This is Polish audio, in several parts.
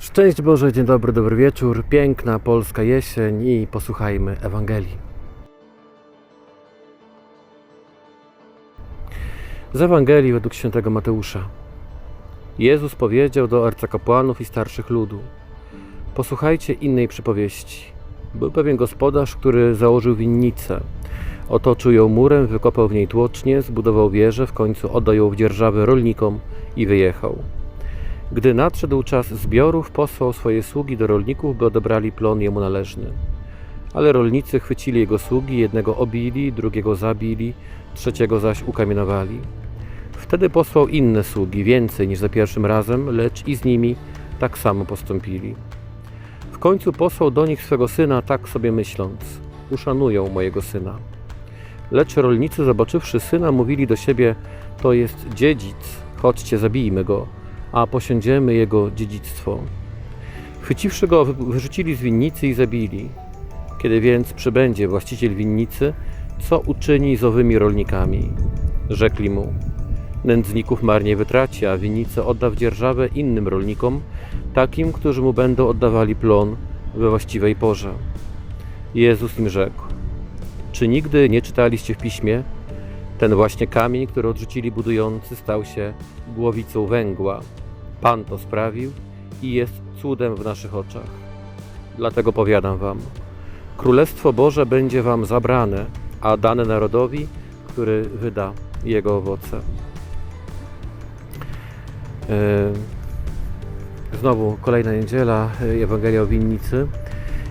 Szczęść Boże, dzień dobry, dobry wieczór. Piękna polska jesień i posłuchajmy Ewangelii. Z Ewangelii według świętego Mateusza. Jezus powiedział do arcykapłanów i starszych ludu: Posłuchajcie innej przypowieści. Był pewien gospodarz, który założył winnicę. Otoczył ją murem, wykopał w niej tłocznie, zbudował wieżę, w końcu oddał ją w dzierżawę rolnikom i wyjechał. Gdy nadszedł czas zbiorów, posłał swoje sługi do rolników, by odebrali plon jemu należny. Ale rolnicy chwycili jego sługi, jednego obili, drugiego zabili, trzeciego zaś ukamienowali. Wtedy posłał inne sługi, więcej niż za pierwszym razem, lecz i z nimi tak samo postąpili. W końcu posłał do nich swego syna, tak sobie myśląc: Uszanują mojego syna. Lecz rolnicy, zobaczywszy syna, mówili do siebie: To jest dziedzic, chodźcie, zabijmy go a posiądziemy jego dziedzictwo. Chwyciwszy go, wy- wyrzucili z winnicy i zabili. Kiedy więc przybędzie właściciel winnicy, co uczyni z owymi rolnikami? Rzekli mu: Nędzników marnie wytraci, a winnicę odda w dzierżawę innym rolnikom, takim, którzy mu będą oddawali plon we właściwej porze. Jezus im rzekł: Czy nigdy nie czytaliście w piśmie? Ten właśnie kamień, który odrzucili budujący, stał się głowicą węgła. Pan to sprawił i jest cudem w naszych oczach. Dlatego powiadam wam, Królestwo Boże będzie wam zabrane, a dane narodowi, który wyda jego owoce. E, Znowu kolejna niedziela, e, Ewangelia o winnicy.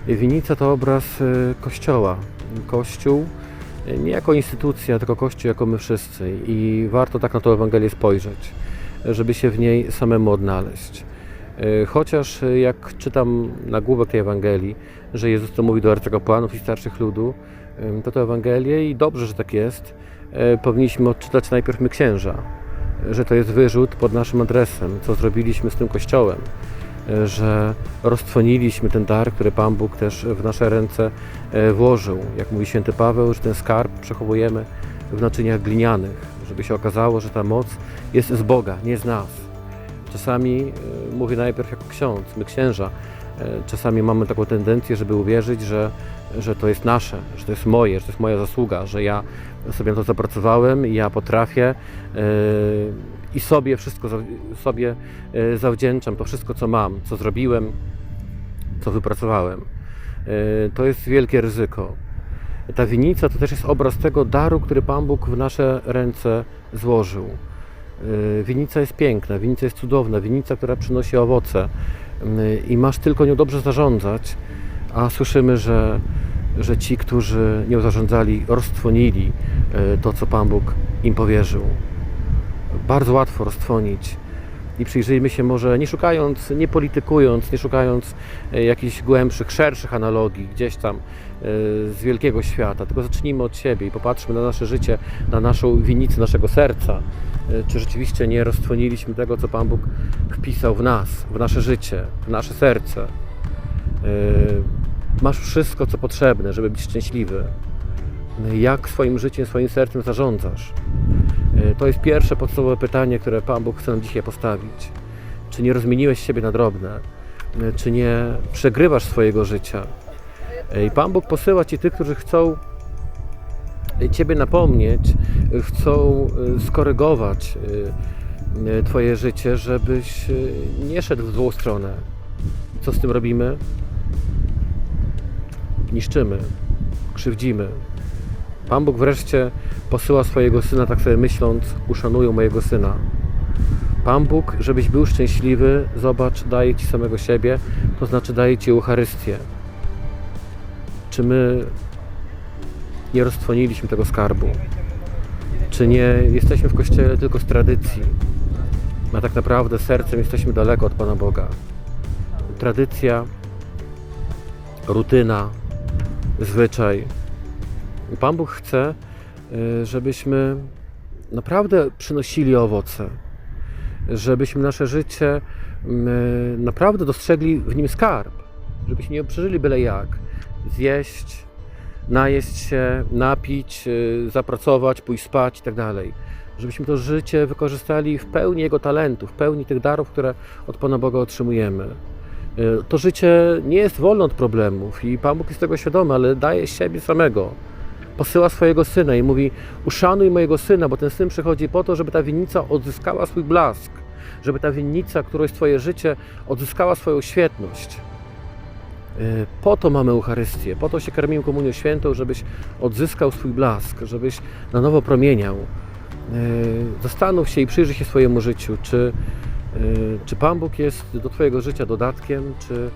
E, Winnica to obraz Kościoła. Kościół nie jako instytucja, tylko Kościół jako my wszyscy. I warto tak na tę Ewangelię spojrzeć, żeby się w niej samemu odnaleźć. E, Chociaż e, jak czytam nagłówek tej Ewangelii, że Jezus to mówi do arcykapłanów i starszych ludu, to tę Ewangelię i dobrze, że tak jest, e, powinniśmy odczytać najpierw my księża, że to jest wyrzut pod naszym adresem, co zrobiliśmy z tym Kościołem, że roztwoniliśmy ten dar, który Pan Bóg też w nasze ręce włożył. Jak mówi święty Paweł, że ten skarb przechowujemy w naczyniach glinianych, żeby się okazało, że ta moc jest z Boga, nie z nas. Czasami, e, mówię najpierw jako ksiądz, my księża, e, czasami mamy taką tendencję, żeby uwierzyć, że, że to jest nasze, że to jest moje, że to jest moja zasługa, że ja sobie na to zapracowałem i ja potrafię e, i sobie wszystko sobie zawdzięczam, to wszystko co mam, co zrobiłem, co wypracowałem. E, To jest wielkie ryzyko. Ta winnica to też jest obraz tego daru, który Pan Bóg w nasze ręce złożył. E, Winnica jest piękna, winnica jest cudowna, winnica, która przynosi owoce E, i masz tylko nią dobrze zarządzać, a słyszymy, że, że ci, którzy nią zarządzali, roztwonili e, to, co Pan Bóg im powierzył. Bardzo łatwo roztwonić i przyjrzyjmy się może, nie szukając, nie politykując, nie szukając e, jakichś głębszych, szerszych analogii gdzieś tam e, z wielkiego świata, tylko zacznijmy od siebie i popatrzmy na nasze życie, na naszą winnicę naszego serca. E, Czy rzeczywiście nie roztwoniliśmy tego, co Pan Bóg wpisał w nas, w nasze życie, w nasze serce. Masz wszystko, co potrzebne, żeby być szczęśliwy. Jak swoim życiem, swoim sercem zarządzasz? E, To jest pierwsze podstawowe pytanie, które Pan Bóg chce nam dzisiaj postawić. Czy nie rozmieniłeś siebie na drobne? E, Czy nie przegrywasz swojego życia? E, I Pan Bóg posyła Ci tych, którzy chcą Ciebie napomnieć, chcą skorygować Twoje życie, żebyś nie szedł w złą stronę. Co z tym robimy? Niszczymy, krzywdzimy. Pan Bóg wreszcie posyła swojego syna, tak sobie myśląc, uszanują mojego syna. Pan Bóg, żebyś był szczęśliwy, zobacz, daje Ci samego siebie, to znaczy daje Ci Eucharystię. Czy my nie roztwoniliśmy tego skarbu? Czy nie jesteśmy w Kościele tylko z tradycji? A tak naprawdę sercem jesteśmy daleko od Pana Boga. Tradycja, rutyna, zwyczaj. I Pan Bóg chce, y, żebyśmy naprawdę przynosili owoce, żebyśmy nasze życie y, naprawdę dostrzegli w nim skarb, żebyśmy nie przeżyli byle jak. Zjeść, najeść się, napić, y, zapracować, pójść spać i tak. Żebyśmy to życie wykorzystali w pełni Jego talentów, w pełni tych darów, które od Pana Boga otrzymujemy. To życie nie jest wolne od problemów i Pan Bóg jest tego świadomy, ale daje siebie samego. Posyła swojego syna i mówi: Uszanuj mojego syna, bo ten syn przychodzi po to, żeby ta winnica odzyskała swój blask, żeby ta winnica, którą jest Twoje życie, odzyskała swoją świetność. Y, Po to mamy Eucharystię, po to się karmimy Komunią Świętą, żebyś odzyskał swój blask, żebyś na nowo promieniał. Y, Zastanów się i przyjrzyj się swojemu życiu, czy, y, czy Pan Bóg jest do Twojego życia dodatkiem, czy,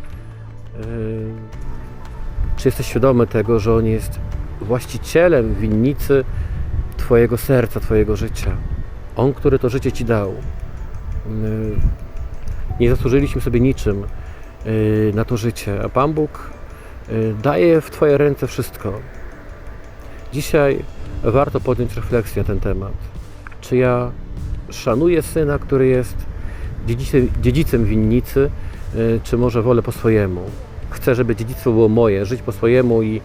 czy jesteś świadomy tego, że On jest właścicielem winnicy Twojego serca, Twojego życia. On, który to życie Ci dał. Y, Nie zasłużyliśmy sobie niczym y, na to życie, a Pan Bóg y, daje w Twoje ręce wszystko. Dzisiaj warto podjąć refleksję na ten temat. Czy ja szanuję syna, który jest dziedzicem, dziedzicem winnicy, czy może wolę po swojemu? Chcę, żeby dziedzictwo było moje, żyć po swojemu i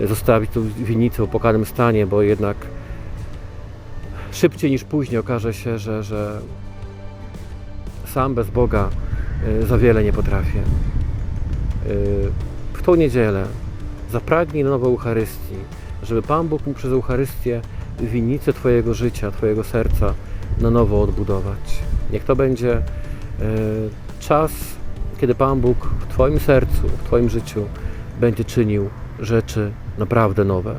zostawić tą winnicę w opłakanym stanie, bo jednak szybciej niż później okaże się, że, że sam bez Boga y, za wiele nie potrafię. Y, W tą niedzielę zapragnij na nowo Eucharystii, żeby Pan Bóg mógł przez Eucharystię winnicę Twojego życia, Twojego serca na nowo odbudować. Niech to będzie y, czas, kiedy Pan Bóg w Twoim sercu, w Twoim życiu będzie czynił rzeczy naprawdę nowe.